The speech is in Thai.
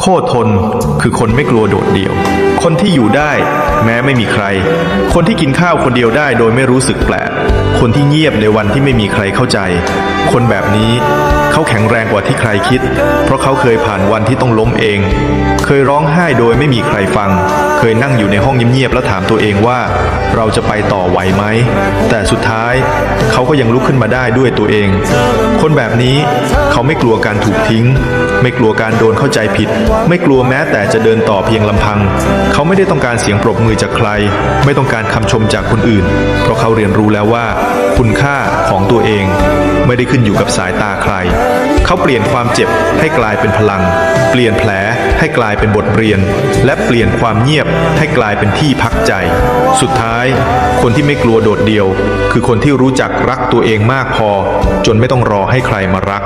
โคตรทนคือคนไม่กลัวโดดเดี่ยว คนที่อยู่ได้ แม้ไม่มีใคร คนที่กินข้าวคนเดียวได้โดยไม่รู้สึกแปลก คนที่เงียบในวันที่ไม่มีใครเข้าใจ คนแบบนี้ เขาแข็งแรงกว่าที่ใครคิด เพราะเขาเคยผ่านวันที่ต้องล้มเอง เคยร้องไห้โดยไม่มีใครฟัง เคยนั่งอยู่ในห้องเงียบๆแล้วถามตัวเองว่า เราจะไปต่อไหวไหม แต่สุดท้ายเขาก็ยังลุกขึ้นมาได้ด้วยตัวเอง คนแบบนี้เขาไม่กลัวการถูกทิ้ง ไม่กลัวการโดนเข้าใจผิด ไม่กลัวแม้แต่จะเดินต่อเพียงลำพัง เขาไม่ได้ต้องการเสียงปรบมือจากใคร ไม่ต้องการคำชมจากคนอื่น เพราะเขาเรียนรู้แล้วว่า คุณค่าของตัวเอง ไม่ได้ขึ้นอยู่กับสายตาใคร เขาเปลี่ยนความเจ็บให้กลายเป็นพลัง เปลี่ยนแผลให้กลายเป็นบทเรียน และเปลี่ยนความเงียบให้กลายเป็นที่พักใจ สุดท้าย คนที่ไม่กลัวโดดเดี่ยว คือคนที่รู้จักรักตัวเองมากพอ จนไม่ต้องรอให้ใครมารัก